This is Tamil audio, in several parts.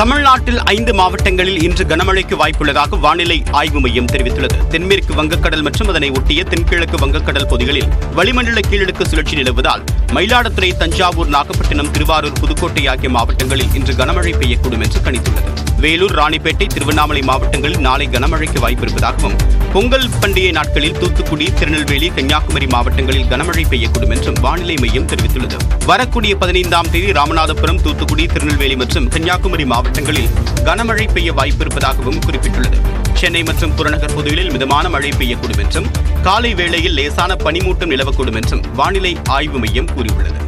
தமிழ்நாட்டில் ஐந்து மாவட்டங்களில் இன்று கனமழைக்கு வாய்ப்புள்ளதாக வானிலை ஆய்வு மையம் தெரிவித்துள்ளது. தென்மேற்கு வங்கக்கடல் மற்றும் அதனை ஒட்டிய தென்கிழக்கு வங்கக்கடல் பகுதிகளில் வளிமண்டல கீழடுக்கு சுழற்சி நிலவுவதால் மயிலாடுதுறை தஞ்சாவூர் நாகப்பட்டினம் திருவாரூர் புதுக்கோட்டை ஆகிய மாவட்டங்களில் இன்று கனமழை பெய்யக்கூடும் என்று கணித்துள்ளது. வேலூர் ராணிப்பேட்டை திருவண்ணாமலை மாவட்டங்களில் நாளை கனமழைக்கு வாய்ப்பிருப்பதாகவும் பொங்கல் பண்டிகை நாட்களில் தூத்துக்குடி திருநெல்வேலி கன்னியாகுமரி மாவட்டங்களில் கனமழை பெய்யக்கூடும் என்றும் வானிலை மையம் தெரிவித்துள்ளது. வரக்கூடிய பதினைந்தாம் தேதி ராமநாதபுரம் தூத்துக்குடி திருநெல்வேலி மற்றும் கன்னியாகுமரி மாவட்டங்களில் கனமழை பெய்ய வாய்ப்பிருப்பதாகவும் குறிப்பிட்டுள்ளது. சென்னை மற்றும் புறநகர் பகுதிகளில் மிதமான மழை பெய்யக்கூடும் என்றும் காலை வேளையில் லேசான பனிமூட்டம் நிலவக்கூடும் என்றும் வானிலை ஆய்வு மையம் கூறியுள்ளது.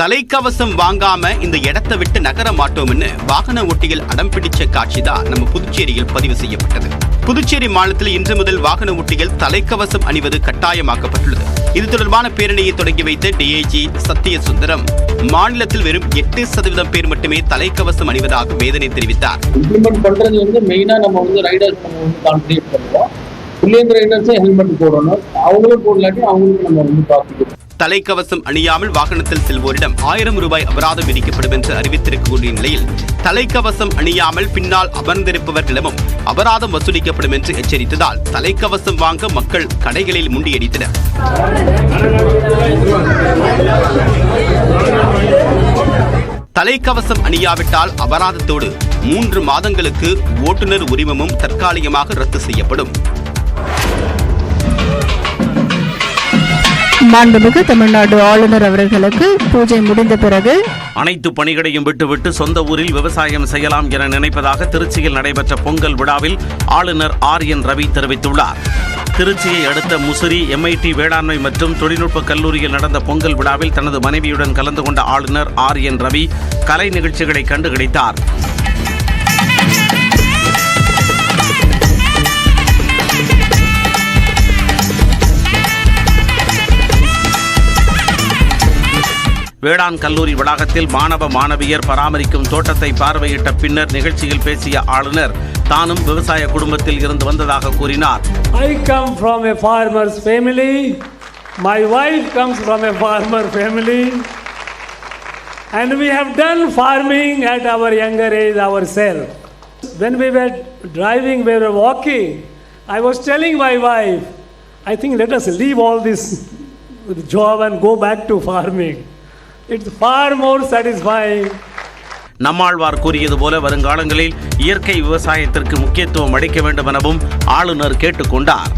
தலைக்கவசம் வாங்காம இந்த இடத்தை விட்டு நகர மாட்டோம்னு வாகன ஓட்டியில் அடம் பிடிச்ச காட்சி தான் நம்ம புதுச்சேரியில் பதிவு செய்யப்பட்டது. புதுச்சேரி மாநிலத்தில் இன்று முதல் வாகன ஓட்டிகள் தலைக்கவசம் அணிவது கட்டாயமாக்கப்பட்டுள்ளது. இது தொடர்பான பேரணியை தொடங்கி வைத்த டிஐஜி சத்யசுந்தரம் மாநிலத்தில் வெறும் எட்டு சதவீதம் பேர் மட்டுமே தலைக்கவசம் அணிவதாக வேதனை தெரிவித்தார். இம்ப்ளிமெண்ட் பண்றது வந்து மெயினா நம்ம வந்து ரைடர்ஸ் நம்ம வந்து கான்சன்ட்ரேட் பண்ணுவோம். புள்ளியந்த ரைடர்ஸும் ஹெல்மெட் போடணும். அவங்களும் போடலாட்டி அவங்களுக்கு நம்ம வந்து பார்த்துக்கணும். தலைக்கவசம் அணியாமல் வாகனத்தில் செல்வோரிடம் ஆயிரம் ரூபாய் அபராதம் விதிக்கப்படும் என்று அறிவித்திருக்கக்கூடிய நிலையில் தலைக்கவசம் அணியாமல் பின்னால் அமர்ந்திருப்பவர்களிடமும் அபராதம் வசூலிக்கப்படும் என்று எச்சரித்ததால் தலைக்கவசம் வாங்க மக்கள் கடைகளில் முண்டியடித்தனர். தலைக்கவசம் அணியாவிட்டால் அபராதத்தோடு மூன்று மாதங்களுக்கு ஓட்டுநர் உரிமமும் தற்காலிகமாக ரத்து செய்யப்படும். மாண்புமிகு தமிழ்நாடு ஆளுநர் அவர்களுக்கு பூஜை முடிந்த பிறகு அனைத்து பணிகளையும் விட்டுவிட்டு சொந்த ஊரில் விவசாயம் செய்யலாம் என நினைப்பதாக திருச்சியில் நடைபெற்ற பொங்கல் விழாவில் ஆளுநர் ஆர் என் ரவி தெரிவித்துள்ளார். திருச்சியை அடுத்த முசிறி எம்ஐடி வேளாண்மை மற்றும் தொழில்நுட்ப கல்லூரியில் நடந்த பொங்கல் விழாவில் தனது மனைவியுடன் கலந்து கொண்ட ஆளுநர் ஆர் என் ரவி கலை நிகழ்ச்சிகளை கண்டுகளித்தார் வேளாண் கல்லூரி வளாகத்தில் மாணவ மாணவியர் பராமரிக்கும் தோட்டத்தை பார்வையிட்ட பின்னர் நிகழ்ச்சியில் பேசிய ஆளுநர் தானும் விவசாய குடும்பத்தில் இருந்து வந்ததாக கூறினார் I come from a farmers family my wife comes from a farmer family and we have done farming at our younger age ourselves when we were driving were walking I was telling my wife I think let us leave all this job and go back to farming it's far more satisfying Nammalvar கூறியது போல வருங்காலங்களில் இயற்கை விவசாயத்திற்கு முக்கியத்துவம் அளிக்க வேண்டும் எனவும் ஆளுநர் கேட்டுக்கொண்டார்.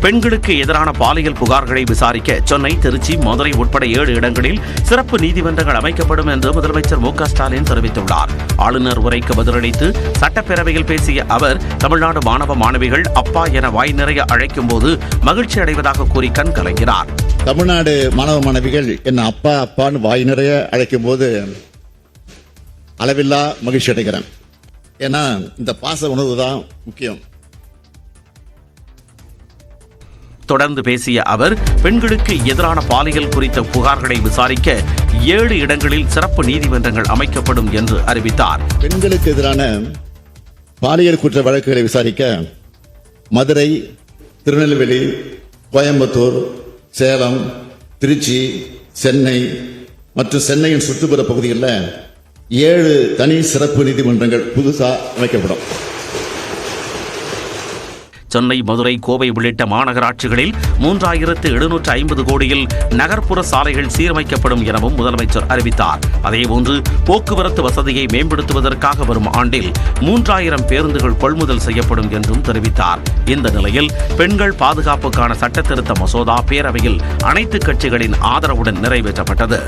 பெண்களுக்கு எதிரான பாலியல் புகார்களை விசாரிக்க சென்னை திருச்சி மதுரை உட்பட ஏழு இடங்களில் சிறப்பு நீதிமன்றங்கள் அமைக்கப்படும் என்று முதலமைச்சர் மு ஸ்டாலின் தெரிவித்துள்ளார். ஆளுநர் உரைக்கு பதிலளித்து சட்டப்பேரவையில் பேசிய அவர் தமிழ்நாடு மாணவ மாணவிகள் அப்பா என வாய் நிறைய அழைக்கும் போது மகிழ்ச்சி அடைவதாக கூறி கண் கலங்கினார். தமிழ்நாடு மாணவ மாணவிகள் என்ன அப்பா அப்பான்னு வாய் நிறைய அழைக்கும் போது அளவில்லா மகிழ்ச்சி அடைகிறேன். ஏன்னா இந்த பாச உணர்வு தான் முக்கியம். தொடர்ந்து பேசிய அவர் பெண்களுக்கு எதிரான பாலியல் குறித்த புகார்களை விசாரிக்க ஏழு இடங்களில் சிறப்பு நீதிமன்றங்கள் அமைக்கப்படும் என்று அறிவித்தார். பெண்களுக்கு எதிரான பாலியல் குற்ற வழக்குகளை விசாரிக்க மதுரை திருநெல்வேலி கோயம்புத்தூர் சேலம் திருச்சி சென்னை மற்றும் சென்னையின் சுற்றுப்புற பகுதிகளில் ஏழு தனி சிறப்பு நீதிமன்றங்கள் புதுசாக அமைக்கப்படும். சென்னை மதுரை கோவை உள்ளிட்ட மாநகராட்சிகளில் மூன்றாயிரத்து எழுநூற்று ஐம்பது கோடியில் நகர்ப்புற சாலைகள் சீரமைக்கப்படும் எனவும் முதலமைச்சர் அறிவித்தார். அதேபோன்று போக்குவரத்து வசதியை மேம்படுத்துவதற்காக வரும் ஆண்டில் மூன்றாயிரம் பேருந்துகள் கொள்முதல் செய்யப்படும் என்றும் தெரிவித்தார். இந்த நிலையில் பெண்கள் பாதுகாப்புக்கான சட்டத்திருத்த மசோதா பேரவையில் அனைத்து கட்சிகளின் ஆதரவுடன் நிறைவேற்றப்பட்டது.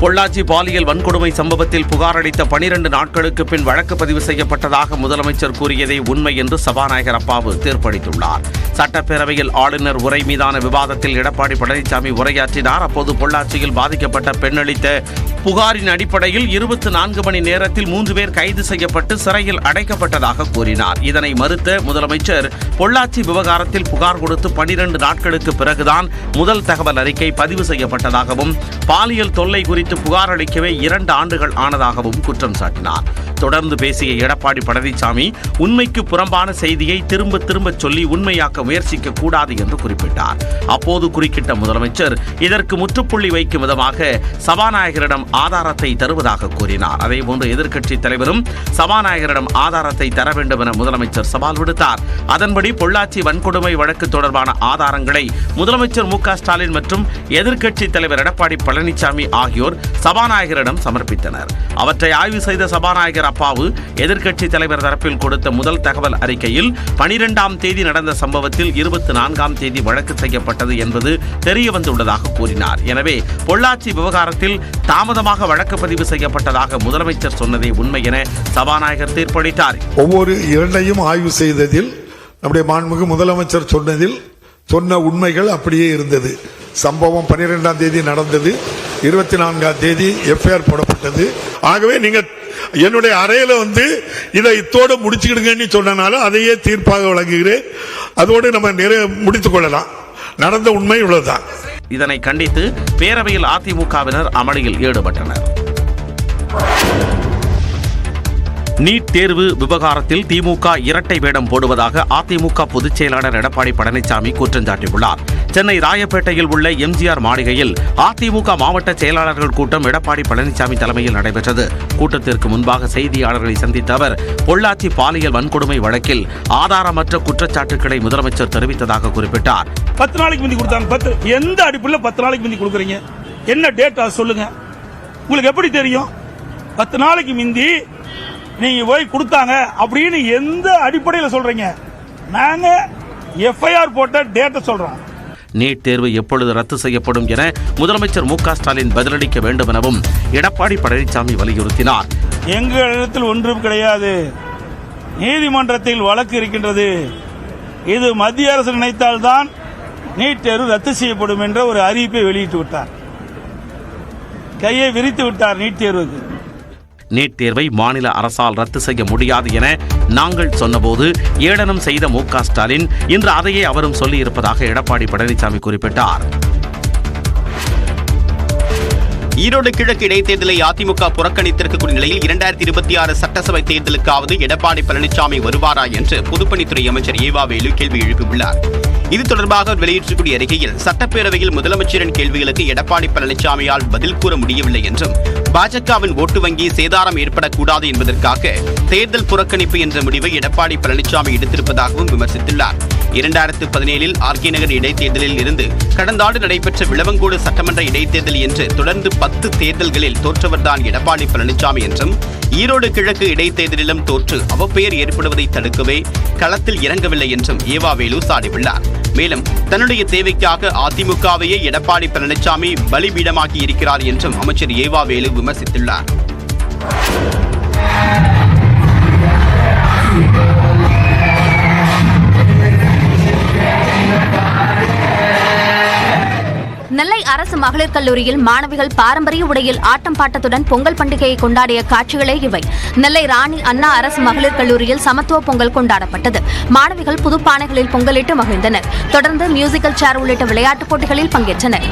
பொள்ளாச்சி பாலியல் வன்கொடுமை சம்பவத்தில் புகார் அளித்த பனிரெண்டு நாட்களுக்கு பின் வழக்கு பதிவு செய்யப்பட்டதாக முதலமைச்சர் கூறியதை உண்மை என்று சபாநாயகர் அப்பாவு தீர்ப்பளித்துள்ளார். சட்டப்பேரவையில் ஆளுநர் உரை மீதான விவாதத்தில் எடப்பாடி பழனிசாமி உரையாற்றினார். அப்போது பொள்ளாச்சியில் பாதிக்கப்பட்ட பெண் அளித்த புகாரின் அடிப்படையில் இருபத்தி நான்கு மணி நேரத்தில் மூன்று பேர் கைது செய்யப்பட்டு சிறையில் அடைக்கப்பட்டதாக கூறினார். இதனை மறுத்த முதலமைச்சர் பொள்ளாச்சி விவகாரத்தில் புகார் கொடுத்து பனிரெண்டு நாட்களுக்கு பிறகுதான் முதல் தகவல் அறிக்கை பதிவு செய்யப்பட்டதாகவும் பாலியல் தொல்லை குறித்து புகார் அளிக்கவே இரண்டு ஆண்டுகள் ஆனதாகவும் குற்றம் சாட்டினார். தொடர்ந்து பேசிய எடப்பாடி பழனிசாமி உண்மைக்கு புறம்பான செய்தியை திரும்ப திரும்ப சொல்லி உண்மையாக்க முயற்சிக்க கூடாது என்று குறிப்பிட்டார். அப்போது குறுக்கிட்ட முதலமைச்சர் இதற்கு முற்றுப்புள்ளி வைக்கும் விதமாக சபாநாயகரிடம் ஆதாரத்தை தருவதாக கூறினார். அதேபோன்று எதிர்க்கட்சித் தலைவரும் சபாநாயகரிடம் ஆதாரத்தை தர வேண்டும் என முதலமைச்சர் சவால் விடுத்தார். அதன்படி பொள்ளாச்சி வன்கொடுமை வழக்கு தொடர்பான ஆதாரங்களை முதலமைச்சர் மு ஸ்டாலின் மற்றும் எதிர்க்கட்சித் தலைவர் எடப்பாடி பழனிசாமி ஆகியோர் சபாநாயகரிடம் சமர்ப்பித்தனர். அவற்றை ஆய்வு செய்த சபாநாயகர் அப்பாவு எதிர்க்கட்சித் தலைவர் தரப்பில் கொடுத்த முதல் தகவல் அறிக்கையில் பனிரெண்டாம் தேதி நடந்த சம்பவத்தில் இருபத்தி நான்காம் தேதி வழக்கு செய்யப்பட்டது என்பது தெரிய வந்துள்ளதாக கூறினார். எனவே பொள்ளாச்சி விவகாரத்தில் தாமதமாக வழக்கு பதிவு செய்யப்பட்டதாக முதலமைச்சர் சொன்னதே உண்மை என சபாநாயகர் தீர்ப்பளித்தார். ஒவ்வொரு இரண்டையும் ஆய்வு செய்ததில் நம்முடைய மாண்புமிகு முதலமைச்சர் சொன்னதில் சொன்ன உண்மைகள் அப்படியே இருந்தது. சம்பவம் பன்னிரெண்டாம் தேதி நடந்தது. இருபத்தி நான்காம் தேதி எஃப்ஐஆர் போடப்பட்டது. ஆகவே நீங்க என்னுடைய அறையில வந்து இதை இத்தோடு முடிச்சுக்கிடுங்கன்னு சொன்னனால அதையே தீர்ப்பாக வழங்குகிறேன். அதோடு நம்ம நிறைய முடித்துக் கொள்ளலாம். நடந்த உண்மை இவ்வளவுதான். இதனை கண்டித்து பேரவையில் அதிமுகவினர் அமளியில் ஈடுபட்டனர். நீட் தேர்வு விவகாரத்தில் திமுக இரட்டை வேடம் போடுவதாக அதிமுக பொதுச் செயலாளர் எடப்பாடி பழனிசாமி குற்றம் சாட்டியுள்ளார். சென்னை ராயப்பேட்டையில் உள்ள எம்ஜிஆர் மாளிகையில் அதிமுக மாவட்ட செயலாளர்கள் கூட்டம் எடப்பாடி பழனிசாமி தலைமையில் நடைபெற்றது. கூட்டத்திற்கு முன்பாக செய்தியாளர்களை சந்தித்த அவர் பொள்ளாச்சி பாலியல் வன்கொடுமை வழக்கில் ஆதாரமற்ற குற்றச்சாட்டுக்களை முதலமைச்சர் தெரிவித்ததாக குறிப்பிட்டார். பத்து நாளைக்கு முந்தி கொடுத்தாங்க. பத்து எந்த அடிப்படையில் பத்து நாளைக்கு முந்தி கொடுக்குறீங்க? என்ன டேட்டா சொல்லுங்க. உங்களுக்கு எப்படி தெரியும்? பத்து நாளைக்கு முந்தி நீங்க போய் கொடுத்தாங்க அப்படின்னு எந்த அடிப்படையில் சொல்றீங்க? நாங்க எஃப்ஐஆர் போட்ட டேட்டா சொல்றோம். நீட் தேர்வு எப்பொழுது ரத்து செய்யப்படும் என முதலமைச்சர் மு க ஸ்டாலின் பதிலளிக்க வேண்டும் எனவும் எடப்பாடி பழனிசாமி வலியுறுத்தினார். எங்களிடத்தில் ஒன்றும் கிடையாது. நீதிமன்றத்தில் வழக்கு இருக்கின்றது. இது மத்திய அரசு நினைத்தால்தான் நீட் தேர்வு ரத்து செய்யப்படும் என்ற ஒரு அறிவிப்பை வெளியிட்டு விட்டார். கையை விரித்து விட்டார் நீட் தேர்வுக்கு. நீட் தேர்வை மாநில அரசால் ரத்து செய்ய முடியாது என நாங்கள் சொன்னபோது ஏளனம் செய்த மு ஸ்டாலின் இன்று அதையே அவரும் சொல்லியிருப்பதாக எடப்பாடி பழனிசாமி குறிப்பிட்டார். ஈரோடு கிழக்கு இடைத்தேர்தலை அதிமுக புறக்கணித்திருக்கக்கூடிய நிலையில் இரண்டாயிரத்தி இருபத்தி ஆறு சட்டசபை தேர்தலுக்காவது எடப்பாடி பழனிசாமி வருவாரா என்று பொதுப்பணித்துறை அமைச்சர் ஏவா வேலு கேள்வி எழுப்பியுள்ளார். இது தொடர்பாக அவர் வெளியிட்டிருக்கூடிய அறிக்கையில் சட்டப்பேரவையில் முதலமைச்சரின் கேள்விகளுக்கு எடப்பாடி பழனிசாமியால் பதில் கூற முடியவில்லை என்றும் பாஜகவின் ஓட்டு வங்கி சேதாரம் ஏற்படக்கூடாது என்பதற்காக தேர்தல் புறக்கணிப்பு என்ற முடிவை எடப்பாடி பழனிசாமி எடுத்திருப்பதாகவும் விமர்சித்துள்ளார். இரண்டாயிரத்து பதினேழில் ஆர்கே நகர் இடைத்தேர்தலில் இருந்து கடந்த ஆண்டு நடைபெற்ற விளவங்கோடு சட்டமன்ற இடைத்தேர்தல் என்று தொடர்ந்து பத்து தேர்தல்களில் தோற்றவர்தான் எடப்பாடி பழனிசாமி என்றும் ஈரோடு கிழக்கு இடைத்தேர்தலிலும் தோற்று அவப்பெயர் ஏற்படுவதை தடுக்கவே களத்தில் இறங்கவில்லை என்றும் ஏவாவேலு சாடியுள்ளார். மேலும் தன்னுடைய தேவைக்காக அதிமுகவையே எடப்பாடி பழனிசாமி பலிபீடமாக்கி இருக்கிறார் என்றும் அமைச்சர் ஏவாவேலு விமர்சித்துள்ளார். நெல்லை அரசு மகளிர் கல்லூரியில் மாணவிகள் பாரம்பரிய உடையில் ஆட்டம் பாட்டத்துடன் பொங்கல் பண்டிகையை கொண்டாடிய காட்சிகளே இவை. நெல்லை ராணி அண்ணா அரசு மகளிர் கல்லூரியில் சமத்துவ பொங்கல் கொண்டாடப்பட்டது. மாணவிகள் புதுப்பானைகளில் பொங்கலிட்டு மகிழ்ந்தனர். தொடர்ந்து மியூசிக்கல் சேர் உள்ளிட்ட விளையாட்டுப் போட்டிகளில் பங்கேற்றனர்.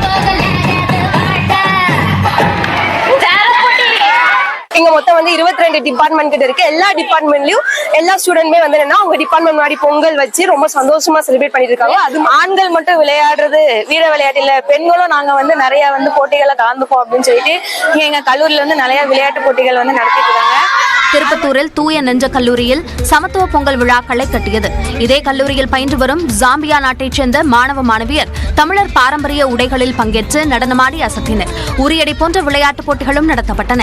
இங்க மொத்தம் வந்து இருபத்தி ரெண்டு டிபார்ட்மெண்ட் கிட்ட இருக்கு. எல்லா டிபார்ட்மெண்ட்லயும் எல்லா ஸ்டூடெண்ட்மே வந்து என்னன்னா அவங்க டிபார்ட்மெண்ட் முன்னாடி பொங்கல் வச்சு ரொம்ப சந்தோஷமா செலிப்ரேட் பண்ணிட்டு இருக்காங்க அது ஆண்கள் மட்டும் விளையாடுறது வீர விளையாட்டு இல்ல. பெண்களும் நாங்க வந்து நிறைய வந்து போட்டிகளை கலந்துப்போம் அப்படின்னு சொல்லிட்டு எங்க கல்லூரியில வந்து நிறைய விளையாட்டு போட்டிகள் வந்து நடத்திட்டு இருக்காங்க. திருப்பத்தூரில் தூய நெஞ்ச கல்லூரியில் சமத்துவ பொங்கல் விழாக்களை கட்டியது. இதே கல்லூரியில் பயின்று வரும் ஜாம்பியா நாட்டைச் சேர்ந்த மாணவ மாணவியர் தமிழர் பாரம்பரிய உடைகளில் பங்கேற்று நடனமாடி அசத்தினர். உரியடி போன்ற விளையாட்டுப் போட்டிகளும் நடத்தப்பட்டன.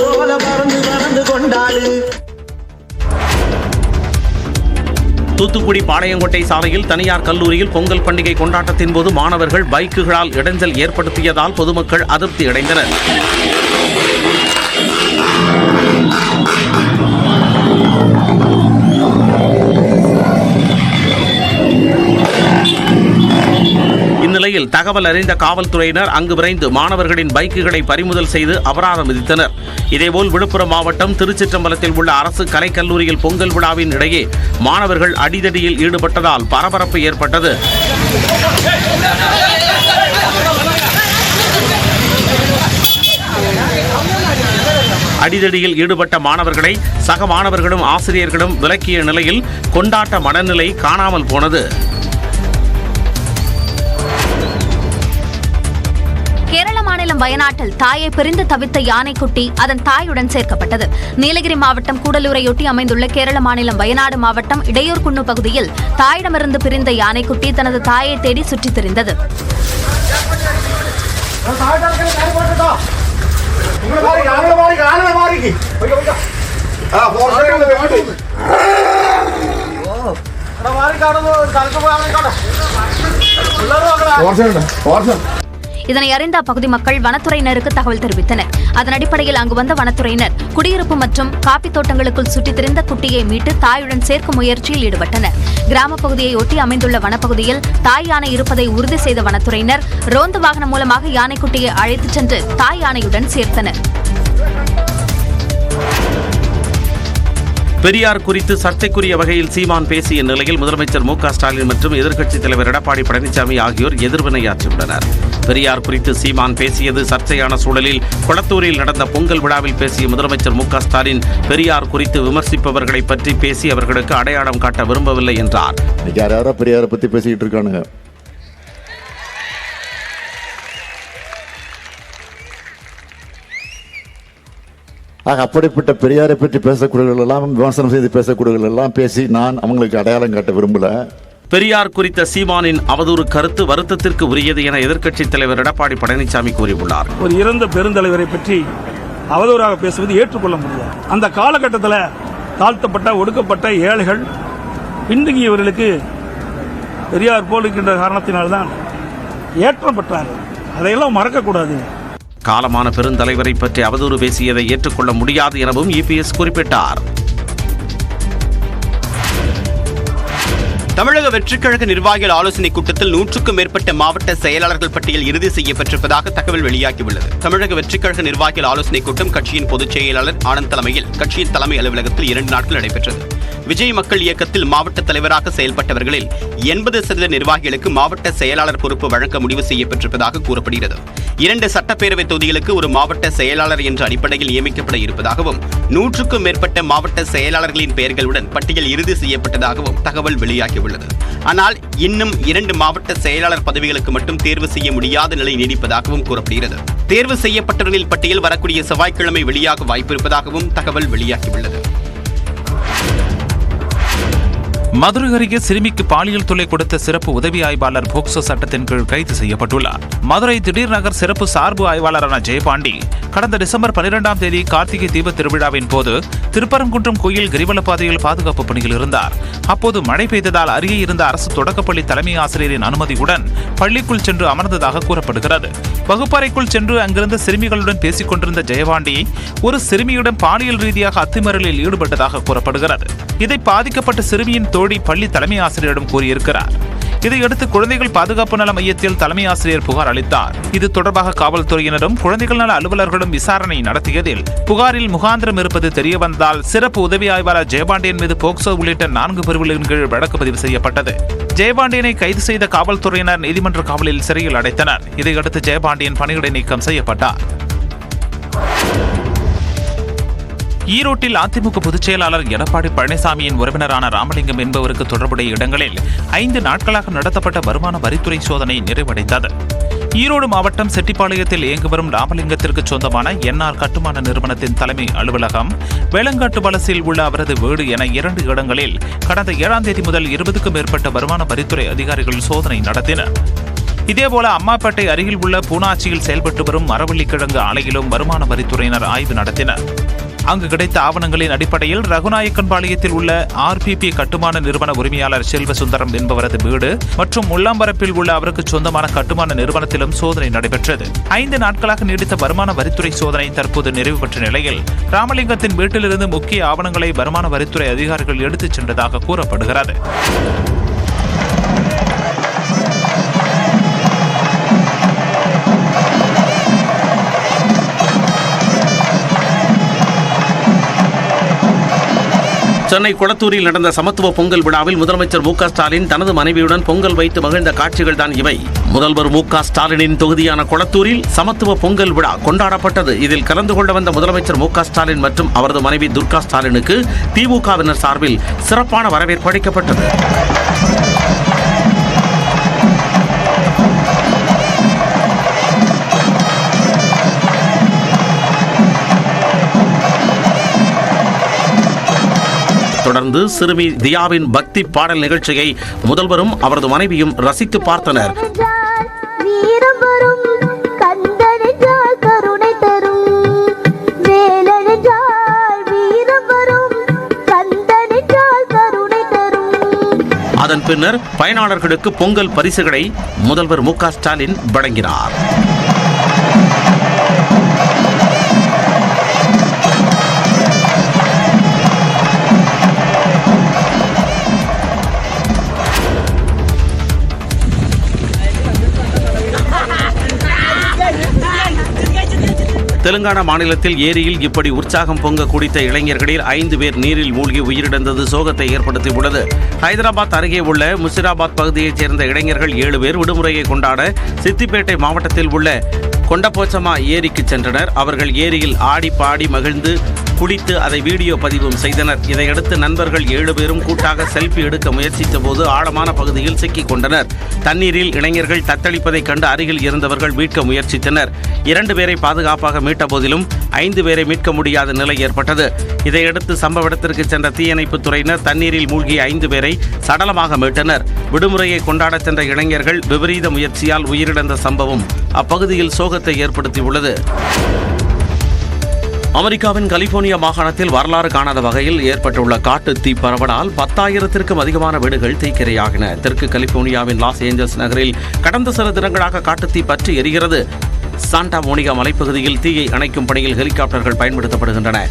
போல பறந்து பறந்து தூத்துக்குடி பாளையங்கோட்டை சாலையில் தனியார் கல்லூரியில் பொங்கல் பண்டிகை கொண்டாட்டத்தின் போது மாணவர்கள் பைக்குகளால் இடைஞ்சல் ஏற்படுத்தியதால் பொதுமக்கள் அதிருப்தி அடைந்தனர். இந்நிலையில் தகவல் அறிந்த காவல்துறையினர் அங்கு விரைந்து மாணவர்களின் பைக்குகளை பறிமுதல் செய்து அபராதம் விதித்தனர். இதேபோல் விழுப்புரம் மாவட்டம் திருச்சிற்றம்பலத்தில் உள்ள அரசு கலைக்கல்லூரியில் பொங்கல் விழாவின் இடையே மாணவர்கள் அடிதடியில் ஈடுபட்டதால் பரபரப்பு ஏற்பட்டது. அடிதடியில் ஈடுபட்ட மாணவர்களை சக மாணவர்களும் ஆசிரியர்களும் விலக்கிய நிலையில் கொண்டாட்ட மனநிலை காணாமல் போனது. வயநாட்டில் தாயை பிரிந்து தவித்த யானைக்குட்டி அதன் தாயுடன் சேர்க்கப்பட்டது நீலகிரி மாவட்டம் கூடலூரையொட்டி அமைந்துள்ள கேரள மாநிலம் வயநாடு மாவட்டம் இடையூர்குன்னு பகுதியில் தாயிடமிருந்து பிரிந்த யானைக்குட்டி தனது தாயை தேடி சுற்றித் திரிந்தது இதனை அறிந்த அப்பகுதி மக்கள் வனத்துறையினருக்கு தகவல் தெரிவித்தனர். அதன் அடிப்படையில் அங்கு வந்த வனத்துறையினர் குடியிருப்பு மற்றும் காப்பி தோட்டங்களுக்குள் சுற்றித் திரிந்த குட்டியை மீட்டு தாயுடன் சேர்க்கும் முயற்சியில் ஈடுபட்டனர். கிராமப் பகுதியை ஒட்டி அமைந்துள்ள வனப்பகுதியில் தாய் யானை இருப்பதை உறுதி செய்த வனத்துறையினர் ரோந்து வாகனம் மூலமாக யானைக்குட்டியை அழைத்துச் சென்று தாய் யானையுடன் சேர்த்தனர். பெரியார் குறித்து சர்ச்சைக்குரிய வகையில் சீமான் பேசிய நிலையில் முதலமைச்சர் மு ஸ்டாலின் மற்றும் எதிர்க்கட்சித் தலைவர் எடப்பாடி பழனிசாமி ஆகியோர் எதிர்வினையாற்றியுள்ளனர் பெரியார் குறித்து சீமான் பேசியது சர்ச்சையான சூழலில் கொளத்தூரில் நடந்த பொங்கல் விழாவில் பேசிய முதலமைச்சர் மு ஸ்டாலின் பெரியார் குறித்து விமர்சிப்பவர்களை பற்றி பேசி அவர்களுக்கு அடையாளம் காட்ட விரும்பவில்லை என்றார். யார் யாரோ பெரியாரை பத்தி பேசிக்கிட்டு இருக்கானுங்க. ஆக அப்படிப்பட்ட பெரியாரை பற்றி பேசக்கூடியவர்கள் எல்லாம் விமர்சனம் செய்து பேசக்கூடியவர்கள் எல்லாம் பேசி நான் அவங்களுக்கு அடையாளம் காட்ட விரும்பல. பெரியார் குறித்த சீமானின் அவதூறு கருத்து வருத்தத்திற்கு உரியது என எதிர்க்கட்சித் தலைவர் எடப்பாடி பழனிசாமி கூறியுள்ளார். ஒரு இறந்த பெருந்தலைவரை பற்றி அவதூறாக பேசுவது ஏற்றுக்கொள்ள முடியாது. அந்த காலகட்டத்தில் தாழ்த்தப்பட்ட ஒடுக்கப்பட்ட ஏழைகள் பின்தங்கியவர்களுக்கு பெரியார் போல் இருக்கின்ற காரணத்தினால்தான் ஏற்றம் பெற்றார்கள். அதையெல்லாம் மறக்கக்கூடாது. காலமான பெருந்தலைவரை பற்றி அவதூறு பேசியதை ஏற்றுக்கொள்ள முடியாது எனவும் இபிஎஸ் குறிப்பிட்டார். தமிழக வெற்றிக்கழக நிர்வாகிகள் ஆலோசனைக் கூட்டத்தில் நூற்றுக்கும் மேற்பட்ட மாவட்ட செயலாளர்கள் பட்டியல் இறுதி செய்யப்பட்டிருப்பதாக தகவல் வெளியாகியுள்ளது. தமிழக வெற்றிக்கழக நிர்வாகிகள் ஆலோசனைக் கூட்டம் கட்சியின் பொதுச் செயலாளர் ஆனந்த் தலைமையில் கட்சியின் தலைமை அலுவலகத்தில் இரண்டு நாட்கள் நடைபெற்றது. விஜய் மக்கள் இயக்கத்தில் மாவட்ட தலைவராக செயல்பட்டவர்களில் எண்பது சதவீத நிர்வாகிகளுக்கு மாவட்ட செயலாளர் பொறுப்பு வழங்க முடிவு செய்யப்பட்டிருப்பதாக கூறப்படுகிறது. இரண்டு சட்டப்பேரவை தொகுதிகளுக்கு ஒரு மாவட்ட செயலாளர் என்ற அடிப்படையில் நியமிக்கப்பட இருப்பதாகவும் நூற்றுக்கும் மேற்பட்ட மாவட்ட செயலாளர்களின் பெயர்களுடன் பட்டியல் இறுதி செய்யப்பட்டதாகவும் தகவல் வெளியாகி வெளியாகியுள்ளது ஆனால் இன்னும் இரண்டு மாவட்ட செயலாளர் பதவிகளுக்கு மட்டும் தேர்வு செய்ய முடியாத நிலை நீடிப்பதாகவும் கூறப்படுகிறது. தேர்வு செய்யப்பட்டவர்களின் பட்டியல் வரக்கூடிய செவ்வாய்க்கிழமை வெளியாக வாய்ப்பிருப்பதாகவும் தகவல் வெளியாகியுள்ளது. மதுரை அருகே சிறுமிக்கு பாலியல் தொல்லை கொடுத்த சிறப்பு உதவி ஆய்வாளர் போக்சோ சட்டத்தின் கீழ் கைது செய்யப்பட்டுள்ளார். மதுரை திடீர் நகர் சிறப்பு சார்பு ஆய்வாளரான ஜெயபாண்டி கடந்த டிசம்பர் பனிரெண்டாம் தேதி கார்த்திகை தீப திருவிழாவின் போது திருப்பரங்குன்றம் கோயில் கிரிவல பாதையில் பாதுகாப்பு பணியில் இருந்தார். அப்போது மழை பெய்ததால் அருகே இருந்த அரசு தொடக்கப்பள்ளி தலைமை ஆசிரியரின் அனுமதியுடன் பள்ளிக்குள் சென்று அமர்ந்ததாக கூறப்படுகிறது. வகுப்பறைக்குள் சென்று அங்கிருந்த சிறுமிகளுடன் பேசிக் கொண்டிருந்த ஜெயபாண்டி ஒரு சிறுமியுடன் பாலியல் ரீதியாக அத்துமீறலில் ஈடுபட்டதாக கூறப்படுகிறது. இதை பாதிக்கப்பட்ட சிறுமியின் தோழி பள்ளி தலைமை ஆசிரியரிடம் கூறியிருக்கிறார். இதையடுத்து குழந்தைகள் பாதுகாப்பு நல மையத்தில் தலைமை ஆசிரியர் புகார் அளித்தார். இது தொடர்பாக காவல்துறையினரும் குழந்தைகள் நல அலுவலர்களும் விசாரணை நடத்தியதில் புகாரில் முகாந்திரம் இருப்பது தெரியவந்ததால் சிறப்பு உதவி ஆய்வாளர் ஜெயபாண்டியன் மீது போக்சோ உள்ளிட்ட நான்கு பிரிவுகளின் கீழ் வழக்கு பதிவு செய்யப்பட்டது. ஜெயபாண்டியனை கைது செய்த காவல்துறையினர் நீதிமன்ற காவலில் சிறையில் அடைத்தனர். இதையடுத்து ஜெயபாண்டியன் பணியிடை நீக்கம் செய்யப்பட்டார். ஈரோட்டில் அதிமுக பொதுச் செயலாளர் எடப்பாடி பழனிசாமியின் உறவினரான ராமலிங்கம் என்பவருக்கு தொடர்புடைய இடங்களில் ஐந்து நாட்களாக நடத்தப்பட்ட வருமான வரித்துறை சோதனை நிறைவடைந்தது. ஈரோடு மாவட்டம் செட்டிப்பாளையத்தில் இயங்கி வரும் ராமலிங்கத்திற்கு சொந்தமான என்ஆர் கட்டுமான நிறுவனத்தின் தலைமை அலுவலகம் வேளங்காட்டு வலசில் உள்ள அவரது வீடு என இரண்டு இடங்களில் கடந்த ஏழாம் தேதி முதல் இருபதுக்கும் மேற்பட்ட வருமான வரித்துறை அதிகாரிகள் சோதனை நடத்தினர். இதேபோல அம்மாப்பேட்டை அருகில் உள்ள பூனாச்சியில் செயல்பட்டு வரும் மரவள்ளிக்கிழங்கு ஆலையிலும் வருமான வரித்துறையினர் ஆய்வு நடத்தினர். அங்கு கிடைத்த ஆவணங்களின் அடிப்படையில் ரகுநாயக்கன்பாளையத்தில் உள்ள ஆர்பிபி கட்டுமான நிறுவன உரிமையாளர் செல்வசுந்தரம் என்பவரது வீடு மற்றும் முள்ளாம்பரப்பில் உள்ள அவருக்கு சொந்தமான கட்டுமான நிறுவனத்திலும் சோதனை நடைபெற்றது. ஐந்து நாட்களாக நீடித்த வருமான வரித்துறை சோதனை தற்போது நிறைவு பெற்ற நிலையில் ராமலிங்கத்தின் வீட்டிலிருந்து முக்கிய ஆவணங்களை வருமான வரித்துறை அதிகாரிகள் எடுத்துச் சென்றதாக கூறப்படுகிறது. சென்னை குளத்தூரில் நடந்த சமத்துவ பொங்கல் விழாவில் முதலமைச்சர் மு ஸ்டாலின் தனது மனைவியுடன் பொங்கல் வைத்து மகிழ்ந்த காட்சிகள் தான் இவை. முதல்வர் மு ஸ்டாலினின் தொகுதியான குளத்தூரில் சமத்துவ பொங்கல் விழா கொண்டாடப்பட்டது. இதில் கலந்து கொள்ள வந்த முதலமைச்சர் மு ஸ்டாலின் மற்றும் அவரது மனைவி துர்கா ஸ்டாலினுக்கு திமுகவினர் சார்பில் சிறப்பான வரவேற்பு அளிக்கப்பட்டது. தொடர்ந்து சிறுமி தியாவின் பக்தி பாடல் நிகழ்ச்சியை முதல்வரும் அவரது மனைவியும் ரசித்து பார்த்தனர். அதன் பின்னர் பயனாளர்களுக்கு பொங்கல் பரிசுகளை முதல்வர் மு ஸ்டாலின் வழங்கினார். தெலங்கானா மாநிலத்தில் ஏரியில் இப்படி உற்சாகம் பொங்க குடித்த இளைஞர்களில் ஐந்து பேர் நீரில் மூழ்கி உயிரிழந்தது சோகத்தை ஏற்படுத்தியுள்ளது. ஹைதராபாத் அருகே உள்ள முசிராபாத் பகுதியைச் சேர்ந்த இளைஞர்கள் ஏழு பேர் விடுமுறையை கொண்டாட சித்திப்பேட்டை மாவட்டத்தில் உள்ள கொண்டபோச்சமா ஏரிக்கு சென்றனர். அவர்கள் ஏரியில் ஆடி பாடி மகிழ்ந்து குளித்து அதை வீடியோ பதிவும் செய்தனர். இதையடுத்து நண்பர்கள் ஏழு பேரும் கூட்டாக செல்ஃபி எடுக்க முயற்சித்த போது ஆழமான பகுதியில் சிக்கிக் கொண்டனர் தண்ணீரில் இளைஞர்கள் தத்தளிப்பதைக் கண்டு அருகில் இருந்தவர்கள் மீட்க முயற்சித்தனர். இரண்டு பேரை பாதுகாப்பாக மீட்ட போதிலும் ஐந்து பேரை மீட்க முடியாத நிலை ஏற்பட்டது. இதையடுத்து சம்பவ இடத்திற்கு சென்ற தீயணைப்புத் துறையினர் தண்ணீரில் மூழ்கிய ஐந்து பேரை சடலமாக மீட்டனர். விடுமுறையை கொண்டாடச் சென்ற இளைஞர்கள் விபரீத முயற்சியால் உயிரிழந்த சம்பவம் அப்பகுதியில் சோகத்தை ஏற்படுத்தியுள்ளது. அமெரிக்காவின் கலிபோர்னியா மாகாணத்தில் வரலாறு காணாத வகையில் ஏற்பட்டுள்ள காட்டு தீ பரவலால் பத்தாயிரத்திற்கும் அதிகமான வீடுகள் தீக்கிரையாகின. தெற்கு கலிபோர்னியாவின் லாஸ் ஏஞ்சல்ஸ் நகரில் கடந்த சில தினங்களாக காட்டுத்தீ பற்றி எரிகிறது. சாண்டா மோனிகா மலைப்பகுதியில் தீயை அணைக்கும் பணியில் ஹெலிகாப்டர்கள் பயன்படுத்தப்படுகின்றன.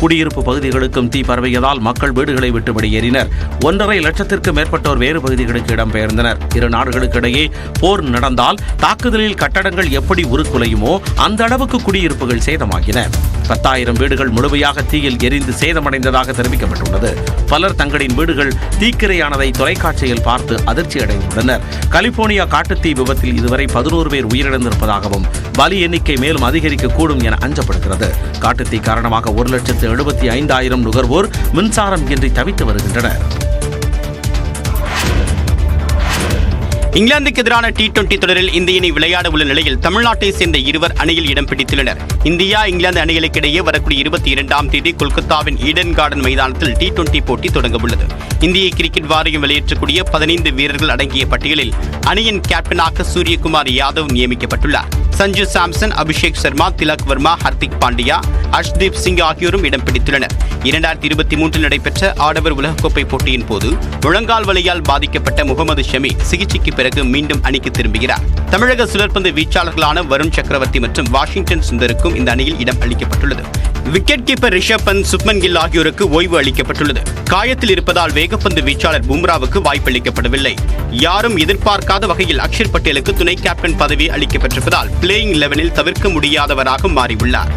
குடியிருப்பு பகுதிகளுக்கும் தீ பரவியதால் மக்கள் வீடுகளை விட்டு வெளியேறினர். ஒன்றரை லட்சத்திற்கும் மேற்பட்டோர் வேறு பகுதிகளுக்கு இடம்பெயர்ந்தனர். இரு நாடுகளுக்கு இடையே போர் நடந்தால் தாக்குதலில் கட்டடங்கள் எப்படி உருக்குலையுமோ அந்த அளவுக்கு குடியிருப்புகள் சேதமாகின. பத்தாயிரம் வீடுகள் முழுமையாக தீயில் எரிந்து சேதமடைந்ததாக தெரிவிக்கப்பட்டுள்ளது. பலர் தங்களின் வீடுகள் தீக்கிரையானதை தொலைக்காட்சியில் பார்த்து அதிர்ச்சி அடைந்துள்ளனர். கலிபோர்னியா காட்டுத்தீ விபத்தில் இதுவரை பதினோரு பேர் உயிரிழந்திருப்பதாகவும் பலி எண்ணிக்கை மேலும் அதிகரிக்கக்கூடும் என அஞ்சப்படுகிறது. காட்டுத்தீ காரணமாக ஒரு லட்சத்து எழுபத்தி ஐந்தாயிரம் நுகர்வோர் மின்சாரம் இன்றி தவித்து வருகின்றனர். இங்கிலாந்துக்கு எதிரான டி டுவெண்டி தொடரில் இந்திய அணி விளையாட உள்ள நிலையில் தமிழ்நாட்டை சேர்ந்த இருவர் அணியில் இடம் பிடித்துள்ளனர். இந்தியா இங்கிலாந்து அணிகளுக்கு இடையே வரக்கூடிய இருபத்தி இரண்டாம் தேதி கொல்கத்தாவின் ஈடன் கார்டன் மைதானத்தில் டி டுவெண்டி போட்டி தொடங்க உள்ளது. இந்திய கிரிக்கெட் வாரியம் வெளியேற்றக்கூடிய பதினைந்து வீரர்கள் அடங்கிய பட்டியலில் அணியின் கேப்டனாக சூரியகுமார் யாதவ் நியமிக்கப்பட்டுள்ளார். சஞ்சு சாம்சன் அபிஷேக் சர்மா திலக் வர்மா ஹர்திக் பாண்டியா அஷ்தீப் சிங் ஆகியோரும் இடம் பிடித்துள்ளனர். இரண்டாயிரத்தி இருபத்தி மூன்றில் நடைபெற்ற ஆடவர் உலகக்கோப்பை போட்டியின் போது முழங்கால் வலியால் பாதிக்கப்பட்ட முகமது ஷமி சிகிச்சைக்கு பிறகு மீண்டும் அணிக்கு திரும்புகிறார். தமிழக சுழற்பந்து வீச்சாளர்களான வருண் சக்கரவர்த்தி மற்றும் வாஷிங்டன் சுந்தருக்கும் இந்த அணியில் இடம் அளிக்கப்பட்டுள்ளது. விக்கெட் கீப்பர் ரிஷப் பந்த் சுப்மன் கில் ஆகியோருக்கு ஓய்வு அளிக்கப்பட்டுள்ளது. காயத்தில் இருப்பதால் வேகப்பந்து வீச்சாளர் பும்ராவுக்கு வாய்ப்பளிக்கப்படவில்லை யாரும் எதிர்பார்க்காத வகையில் அக்ஷர் பட்டேலுக்கு துணை கேப்டன் பதவி அளிக்கப்பட்டிருப்பதால் பிளேயிங் லெவனில் தவிர்க்க முடியாதவராக மாறியுள்ளார்.